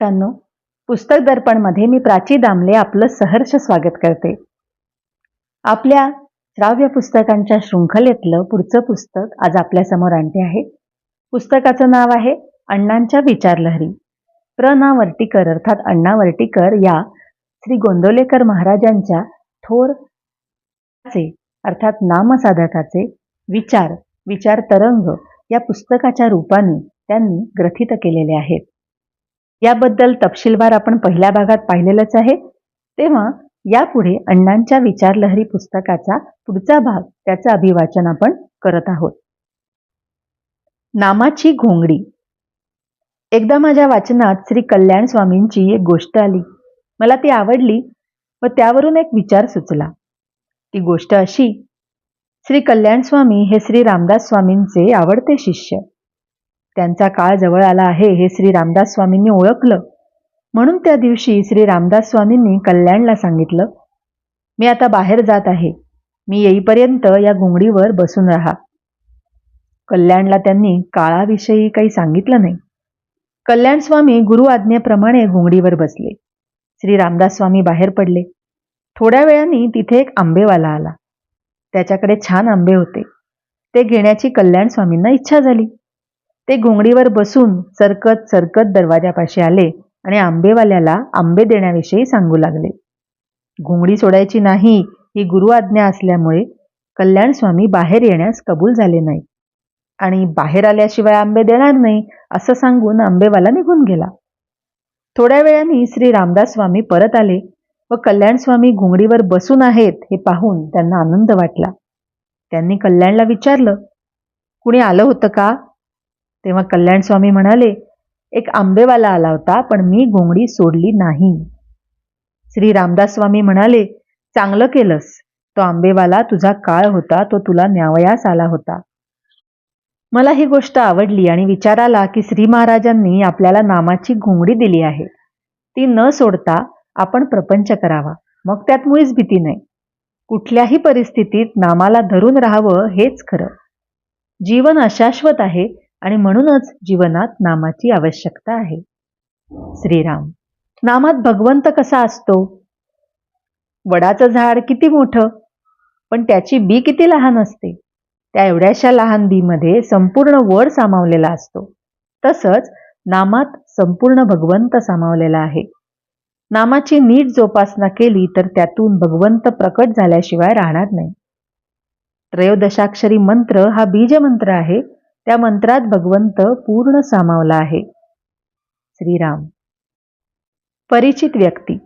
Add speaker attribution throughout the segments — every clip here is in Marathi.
Speaker 1: मित्रांनो पुस्तक दर्पणमध्ये मी प्राची दामले आपलं सहर्ष स्वागत करते. आपल्या श्राव्य पुस्तकांच्या शृंखलेतलं पुढचं पुस्तक आज आपल्यासमोर आणते आहे. पुस्तकाचं नाव आहे अण्णांच्या विचारलहरी. प्र. ना वर्टीकर अर्थात अण्णा वर्टीकर या श्री गोंदवलेकर महाराजांच्या थोर अर्थात नामसाधकाचे विचार विचार तरंग या पुस्तकाच्या रूपाने त्यांनी ग्रथित केलेले आहेत. याबद्दल तपशीलवार आपण पहिल्या भागात पाहिलेलंच आहे. तेव्हा यापुढे अण्णांच्या विचारलहरी पुस्तकाचा पुढचा भाग त्याचं अभिवाचन आपण करत आहोत. नामाची घोंगडी. एकदा माझ्या वाचनात श्री कल्याण स्वामींची एक गोष्ट आली. मला ती आवडली व त्यावरून एक विचार सुचला. ती गोष्ट अशी श्री कल्याण स्वामी हे श्री रामदास स्वामींचे आवडते शिष्य. त्यांचा काळ जवळ आला आहे हे श्री रामदास स्वामींनी ओळखलं. म्हणून त्या दिवशी श्री रामदास स्वामींनी कल्याणला सांगितलं मी आता बाहेर जात आहे. मी येईपर्यंत या घोंगडीवर बसून राहा. कल्याणला त्यांनी काळाविषयी काही सांगितलं नाही. कल्याण स्वामी गुरु आज्ञेप्रमाणे घोंगडीवर बसले. श्री रामदास स्वामी बाहेर पडले. थोड्या वेळाने तिथे एक आंबेवाला आला. त्याच्याकडे छान आंबे होते. ते घेण्याची कल्याण स्वामींना इच्छा झाली. ते घोंगडीवर बसून सरकत सरकत दरवाजापाशी आले आणि आंबेवाल्याला आंबे देण्याविषयी सांगू लागले. घोंगडी सोडायची नाही ही गुरु आज्ञा असल्यामुळे कल्याण स्वामी बाहेर येण्यास कबूल झाले नाही आणि बाहेर आल्याशिवाय आंबे देणार नाही असं सांगून आंबेवाला निघून गेला. थोड्या वेळाने श्री रामदास स्वामी परत आले व कल्याण स्वामी घोंगडीवर बसून आहेत हे पाहून त्यांना आनंद वाटला. त्यांनी कल्याणला विचारलं कुणी आलं होतं का? तेव्हा कल्याण स्वामी म्हणाले एक आंबेवाला आला होता पण मी घोंगडी सोडली नाही. श्री रामदास स्वामी म्हणाले चांगलं केलंस. तो आंबेवाला तुझा काळ होता तो तुला न्यावयास आला होता. मला ही गोष्ट आवडली आणि विचार आला की श्री महाराजांनी आपल्याला नामाची घोंगडी दिली आहे. ती न सोडता आपण प्रपंच करावा. मग त्यात मुळीच भीती नाही. कुठल्याही परिस्थितीत नामाला धरून राहावं हेच खरं. जीवन अशाश्वत आहे आणि म्हणूनच जीवनात नामाची आवश्यकता आहे. श्रीराम नामात भगवंत कसा असतो? वडाचं झाड किती मोठं? पण त्याची बी किती लहान असते? त्या एवढ्याशा लहान बीमध्ये संपूर्ण वड सामावलेला असतो. तसंच नामात संपूर्ण भगवंत सामावलेला आहे. नामाची नीट जोपासना केली तर त्यातून भगवंत प्रकट झाल्याशिवाय राहणार नाही. त्रयोदशाक्षरी मंत्र हा बीजमंत्र आहे. त्या मंत्रात भगवंत पूर्ण सामावला आहे. श्रीराम. परिचित व्यक्ती.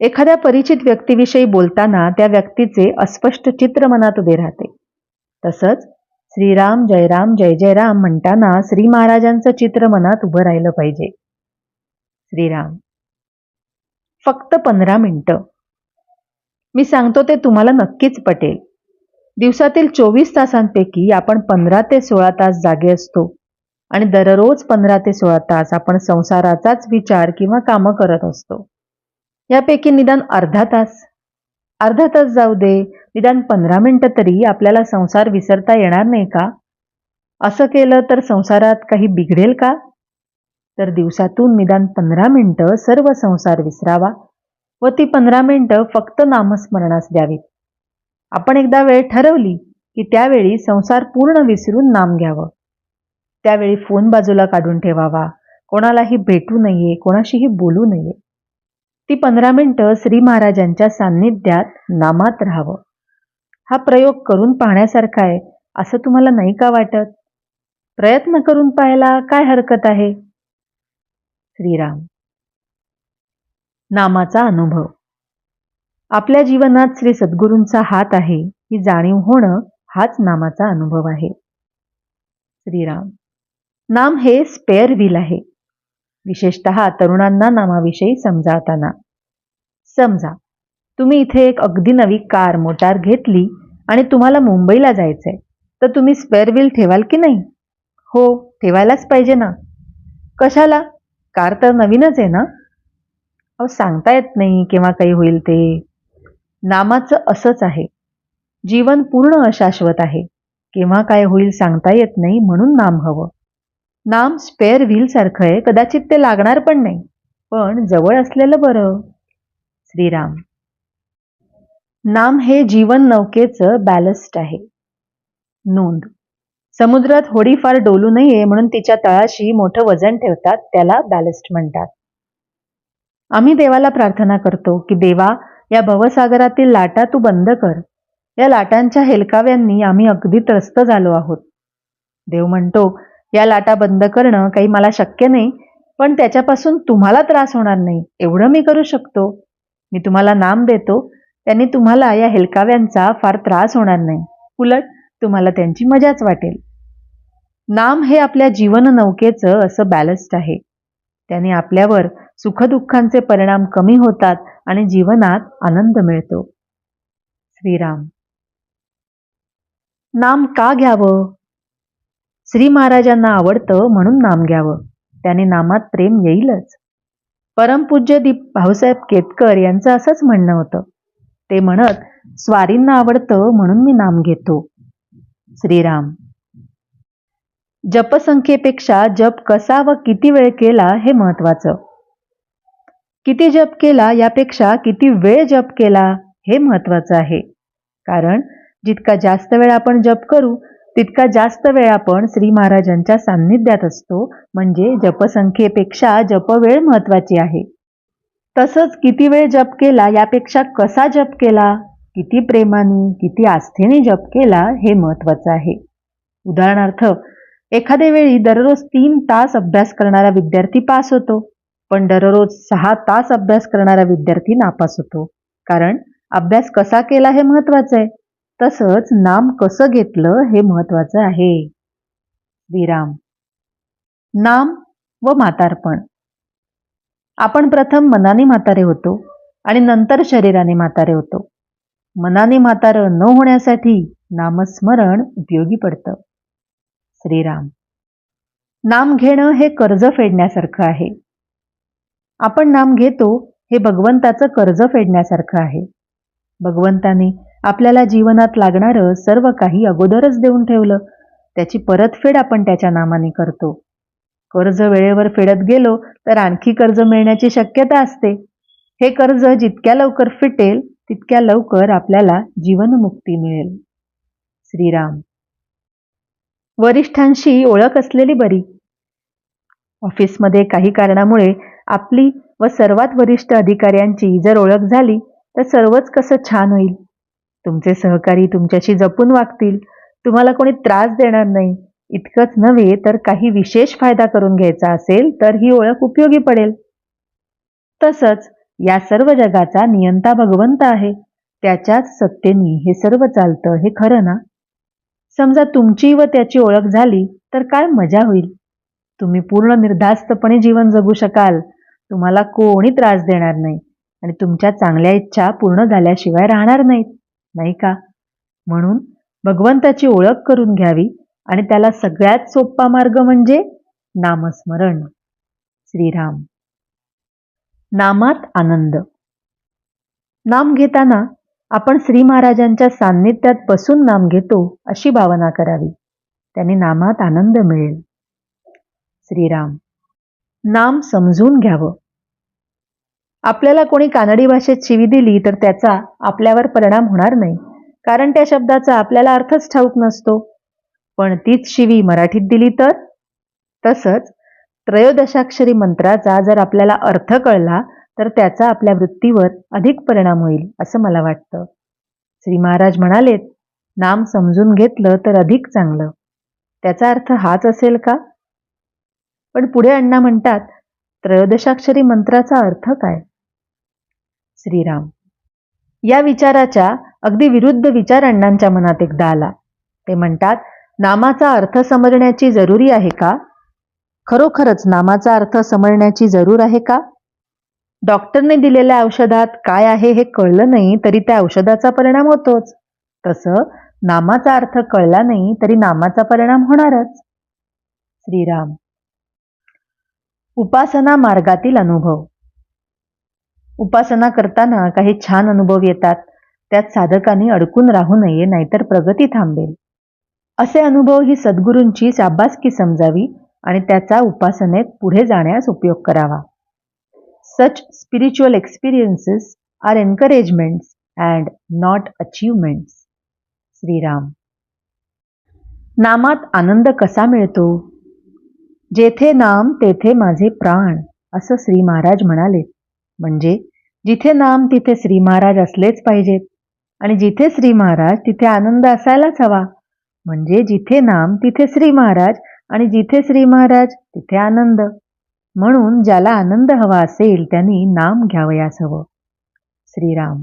Speaker 1: एखाद्या परिचित व्यक्तीविषयी बोलताना त्या व्यक्तीचे अस्पष्ट चित्र मनात उभे राहते. तसंच श्रीराम जयराम जय जयराम म्हणताना श्री महाराजांचं चित्र मनात उभं राहिलं पाहिजे. श्रीराम. फक्त पंधरा मिनिटं. मी सांगतो ते तुम्हाला नक्कीच पटेल. दिवसातील चोवीस तासांपैकी आपण पंधरा ते सोळा तास जागे असतो. आणि दररोज पंधरा ते सोळा तास आपण संसाराचाच विचार किंवा कामं करत असतो. यापैकी निदान अर्धा तास. अर्धा तास जाऊ दे निदान पंधरा मिनटं तरी आपल्याला संसार विसरता येणार नाही का? असं केलं तर संसारात काही बिघडेल का? तर दिवसातून निदान पंधरा मिनटं सर्व संसार विसरावा व ती पंधरा मिनिटं फक्त नामस्मरणास द्यावीत. आपण एकदा वेळ ठरवली की त्यावेळी संसार पूर्ण विसरून नाम घ्यावं. त्यावेळी फोन बाजूला काढून ठेवावा. कोणालाही भेटू नये कोणाशीही बोलू नये. ती पंधरा मिनटं श्री महाराजांच्या सान्निध्यात नामात राहावं. हा प्रयोग करून पाहण्यासारखा आहे असं तुम्हाला नाही का वाटत? प्रयत्न करून पाहायला काय हरकत आहे? श्रीराम. नामाचा अनुभव. आपल्या जीवनात श्री सद्गुरूंचा हात आहे ही जाणीव होणं हाच नामाचा अनुभव आहे. श्रीराम. नाम हे स्पेअर व्हील आहे. विशेषत तरुणांना नामाविषयी समजावताना. समजा तुम्ही इथे एक अगदी नवी कार मोटार घेतली आणि तुम्हाला मुंबईला जायचंय तर तुम्ही स्पेअर व्हील ठेवाल की नाही? हो ठेवायलाच पाहिजे ना. कशाला? कार तर नवीनच आहे ना? अहो सांगता येत नाही केव्हा काही होईल ते. नामाचं असंच आहे. जीवन पूर्ण अशाश्वत आहे. केव्हा काय होईल सांगता येत नाही म्हणून नाम हवं. नाम स्पेअर व्हील सारखं आहे कदाचित ते लागणार पण नाही. पण जवळ असलेलं बरं. श्रीराम. नाम हे जीवन नौकेचं बॅलस्ट आहे. नोंद. समुद्रात होडीफार डोलू नये म्हणून तिच्या तळाशी मोठं वजन ठेवतात त्याला बॅलस्ट म्हणतात. आम्ही देवाला प्रार्थना करतो की देवा या भवसागरातील लाटा तू बंद कर. या लाटांच्या हेलकाव्यांनी आम्ही अगदी त्रस्त झालो आहोत. देव म्हणतो या लाटा बंद करणं काही मला शक्य नाही पण त्याच्यापासून तुम्हाला त्रास होणार नाही एवढं मी करू शकतो. मी तुम्हाला नाम देतो त्यांनी तुम्हाला या हेलकाव्यांचा फार त्रास होणार नाही. उलट तुम्हाला त्यांची मजाच वाटेल. नाम हे आपल्या जीवन नौकेचं असं बॅलस्ट आहे. त्याने आपल्यावर सुखदुःखांचे परिणाम कमी होतात आणि जीवनात आनंद मिळतो. श्रीराम. नाम का घ्यावं? श्री महाराजांना आवडतं म्हणून नाम घ्यावं. त्याने नामात प्रेम येईलच. परमपूज्य दीप भाऊसाहेब केतकर यांचं असंच म्हणणं होतं. ते म्हणत स्वारींना आवडतं म्हणून मी नाम घेतो. श्रीराम. जपसंख्येपेक्षा जप कसा व किती वेळ केला हे महत्वाचं किती जप केला यापेक्षा किती वेळ जप केला हे महत्वाचं आहे. कारण जितका जास्त वेळ आपण जप करू तितका जास्त वेळ आपण श्री महाराजांच्या सान्निध्यात असतो. म्हणजे जपसंख्येपेक्षा जपवेळ महत्वाची आहे. तसंच किती वेळ जप केला यापेक्षा कसा जप केला किती प्रेमाने किती आस्थेने जप केला हे महत्वाचं आहे. उदाहरणार्थ एखाद्या वेळी दररोज तीन तास अभ्यास करणारा विद्यार्थी पास होतो. पण दररोज सहा तास अभ्यास करणारा विद्यार्थी नापास होतो. कारण अभ्यास कसा केला हे महत्वाचं आहे. तसंच नाम कसं घेतलं हे महत्वाचं आहे. विराम. नाम व म्हातारपण आपण प्रथम मनाने म्हातारे होतो आणि नंतर शरीराने म्हातारे होतो. मनाने म्हातारं न होण्यासाठी नामस्मरण उपयोगी पडतं. श्रीराम. नाम घेणं हे कर्ज फेडण्यासारखं आहे. आपण नाम घेतो हे भगवंताचं कर्ज फेडण्यासारखं आहे. भगवंताने आपल्याला जीवनात लागणारं सर्व काही अगोदरच देऊन ठेवलं. त्याची परतफेड आपण त्याच्या नामाने करतो. कर्ज वेळेवर फेडत गेलो तर आणखी कर्ज मिळण्याची शक्यता असते. हे कर्ज जितक्या लवकर फिटेल तितक्या लवकर आपल्याला जीवनमुक्ती मिळेल. श्रीराम. वरिष्ठांशी ओळख असलेली बरी. ऑफिसमध्ये काही कारणामुळे आपली व सर्वात वरिष्ठ अधिकाऱ्यांची जर ओळख झाली तर सर्वच कसं छान होईल. तुमचे सहकारी तुमच्याशी जपून वागतील. तुम्हाला कोणी त्रास देणार नाही. इतकंच नव्हे तर काही विशेष फायदा करून घ्यायचा असेल तर ही ओळख उपयोगी पडेल. तसंच या सर्व जगाचा नियंता भगवंत आहे. त्याच्याच सत्तेनी हे सर्व चालतं हे खरं ना? समजा तुमची व त्याची ओळख झाली तर काय मजा होईल? तुम्ही पूर्ण निर्धास्तपणे जीवन जगू शकाल. तुम्हाला कोणी त्रास देणार नाही आणि तुमच्या चांगल्या इच्छा पूर्ण झाल्याशिवाय राहणार नाहीत नाही का? म्हणून भगवंताची ओळख करून घ्यावी आणि त्याला सगळ्यात सोपा मार्ग म्हणजे नामस्मरण. श्रीराम. नामात आनंद. नाम घेताना आपण श्री महाराजांच्या सान्निध्यात बसून नाम घेतो अशी भावना करावी. त्याने नामात आनंद मिळेल. श्रीराम. नाम समजून घ्यावं. आपल्याला कोणी कानडी भाषेत शिवी दिली तर त्याचा आपल्यावर परिणाम होणार नाही. कारण त्या शब्दाचा आपल्याला अर्थच ठाऊक नसतो. पण तीच शिवी मराठीत दिली तर? तसंच त्रयोदशाक्षरी मंत्राचा जर आपल्याला अर्थ कळला तर त्याचा आपल्या वृत्तीवर अधिक परिणाम होईल असं मला वाटतं. श्री महाराज म्हणालेत नाम समजून घेतलं तर अधिक चांगलं. त्याचा अर्थ हाच असेल का? पण पुढे अण्णा म्हणतात त्रयोदशाक्षरी मंत्राचा अर्थ काय? श्रीराम. या विचाराच्या अगदी विरुद्ध विचार अण्णांच्या मनात एकदा आला. ते म्हणतात नामाचा अर्थ समजण्याची जरुरी आहे का? खरोखरच नामाचा अर्थ समजण्याची जरूर आहे का? डॉक्टरने दिलेल्या औषधात काय आहे हे कळलं नाही तरी त्या औषधाचा परिणाम होतोच. तसं नामाचा अर्थ कळला नाही तरी नामाचा परिणाम होणारच. श्रीराम. उपासना मार्गातील अनुभव. उपासना करताना काही छान अनुभव येतात त्यात साधकांनी अडकून राहू नये नाहीतर प्रगती थांबेल. असे अनुभव ही सद्गुरूंची शाबासकी समजावी आणि त्याचा उपासनेत पुढे जाण्यास उपयोग करावा. Such spiritual experiences are encouragements and not achievements Shriram. नामात आनंद कसा मिळतो? जेथे नाम तेथे माझे प्राण असं श्री महाराज म्हणाले. म्हणजे जिथे नाम तिथे श्री महाराज असलेच पाहिजेत. आणि जिथे श्री महाराज तिथे आनंद असायलाच हवा. म्हणजे जिथे नाम तिथे श्री महाराज आणि जिथे श्री महाराज तिथे आनंद. म्हणून ज्याला आनंद हवा असेल त्यांनी नाम घ्यावयास हवं. श्रीराम.